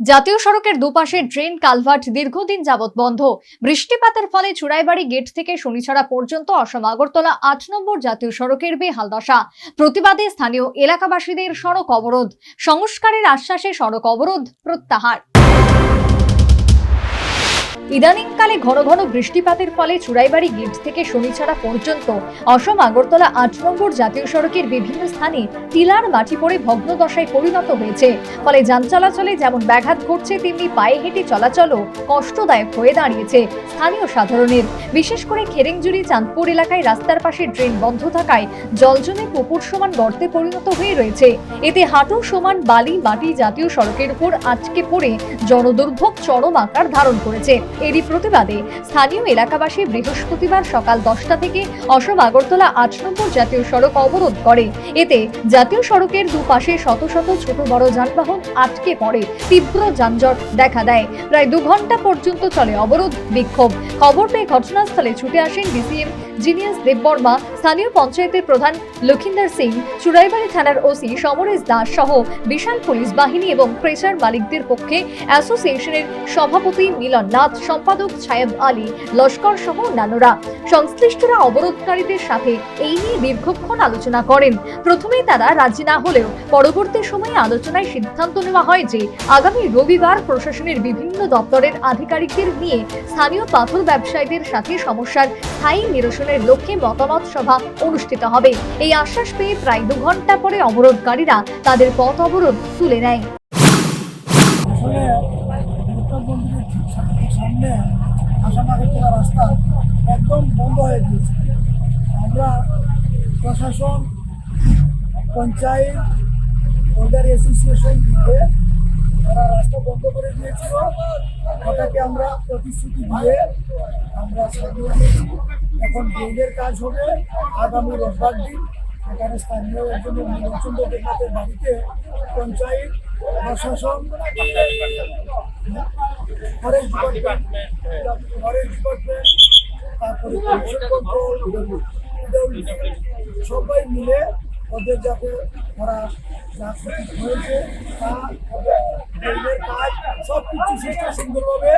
জাতীয় সড়কের দুপাশে ড্রেন, কালভার্ট দীর্ঘদিন যাবৎ বন্ধ। বৃষ্টিপাতের ফলে চুড়াইবাড়ি গেট থেকে শনিছড়া পর্যন্ত অসম আগরতলা আট নম্বর জাতীয় সড়কের বেহাল দশা। প্রতিবাদে স্থানীয় এলাকাবাসীদের সড়ক অবরোধ। সংস্কারের আশ্বাসে সড়ক অবরোধ প্রত্যাহার। ইদানিংকালে ঘন ঘন বৃষ্টিপাতের ফলে চুড়াইবাড়ি গেট থেকে শনিছাড়া পর্যন্ত অসম, আগরতলা আট নম্বর জাতীয় সড়কের বিভিন্ন স্থানে টিলার মাটি পড়ে ভগ্ন দশায় পরিণত হয়েছে। ফলে যান চলাচলে যেমন ব্যাঘাত ঘটছে, তেমনি পায়ে হেঁটে চলাচলও কষ্টদায়ক হয়ে দাঁড়িয়েছে স্থানীয় সাধারণের। বিশেষ করে খেরেংজুড়ি চাঁদপুর এলাকায় রাস্তার পাশে ড্রেন বন্ধ থাকায় জল জমে পুকুর সমান গর্তে পরিণত হয়ে রয়েছে। এতে হাঁটু সমান বালি, মাটি জাতীয় সড়কের উপর আটকে পড়ে জনদুর্ভোগ চরম আকার ধারণ করেছে। এরই প্রতিবাদে স্থানীয় এলাকাবাসী বৃহস্পতিবার সকাল দশটা থেকে অসম আগরতলা আট নম্বর জাতীয় সড়ক অবরোধ করে। এতে জাতীয় সড়কের দুপাশে শত শত ছোট বড় যানবাহন আটকে পড়ে। তীব্র যানজট দেখা দেয়। প্রায় দু ঘণ্টা পর্যন্ত চলে অবরোধ, বিক্ষোভ। খবর পেয়ে ঘটনাস্থলে ছুটে আসেন ডিসিএম জিনিয়াস দেববর্মা, স্থানীয় পঞ্চায়েতের প্রধান লক্ষিন্দর সিং, চুড়াইবাড়ি থানার ওসি সমরেশ দাস সহ বিশাল পুলিশ বাহিনী এবং প্রেসার মালিকদের পক্ষে অ্যাসোসিয়েশনের সভাপতি মিলন নাথ সম্পাদক ছায়েব আলী, লস্কর সহ অন্যান্যরা। সংশ্লিষ্টরা অবরোধকারীদের সাথে এই নিয়ে দীর্ঘক্ষণ আলোচনা করেন। প্রথমেই তারা রাজি না হলেও পরবর্তী সময়ে আলোচনায় সিদ্ধান্ত নেওয়া হয় যে আগামী রবিবার প্রশাসনের বিভিন্ন দপ্তরের আধিকারিকদের নিয়ে স্থানীয় পাথর ব্যবসায়ীদের সাথে সমস্যার স্থায়ী নিরসনের লক্ষ্যে মতামত সভা অনুষ্ঠিত হবে। এই আশ্বাস পেয়ে প্রায় দু ঘণ্টা পরে অবরোধকারীরা তাদের পথ অবরোধ তুলে নেয়। সামনে আসাম আগরতলা রাস্তা একদম বন্ধ হয়ে গিয়েছে আমরা প্রশাসন পঞ্চায়েত ওদের অ্যাসোসিয়েশন দিয়ে ওরা রাস্তা বন্ধ করে দিয়েছিল ওটাকে আমরা প্রতিশ্রুতি দিয়ে আমরা সাজিয়ে দিয়েছি এখন ড্রেনের কাজ হবে আগামী রোববার দিন এখানে স্থানীয় একজন নীলচন্দ্র দেবনাথের বাড়িতে পঞ্চায়েত প্রশাসন ডিপার্টমেন্ট ডিপার্টমেন্ট তারপরে সবাই মিলে ওদের যাতে ওরা হয়েছে কাজ সব সুন্দরভাবে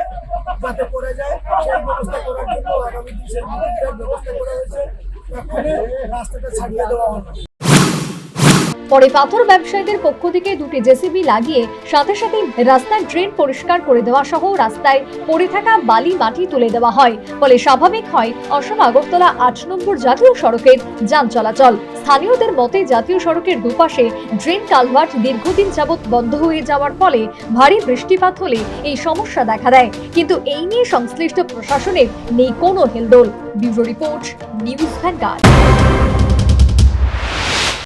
যাতে করে যায়, সেই ব্যবস্থা করার জন্য আগামী দিন ব্যবস্থা করা হয়েছে। রাস্তাটা ছাড়িয়ে দেওয়া হবে। পরে পাথর ব্যবসায়ীদের পক্ষ থেকে দুটি জেসিবি লাগিয়ে সাথে সাথে রাস্তার ড্রেন পরিষ্কার করে দেওয়া সহ রাস্তায় পড়ে থাকা বালি মাটি তুলে দেওয়া হয়। ফলে স্বাভাবিক হয়, অসম আগরতলা আট নম্বর জাতীয় সড়কের যান চলাচল। স্থানীয়দের মতে জাতীয় সড়কের দুপাশে ড্রেন কালভার্ট দীর্ঘদিন যাবৎ বন্ধ হয়ে যাওয়ার ফলে ভারী বৃষ্টিপাত হলে এই সমস্যা দেখা দেয়। কিন্তু এই নিয়ে সংশ্লিষ্ট প্রশাসনের নেই কোনো হেলদোল। Bureau report, news Vanguard.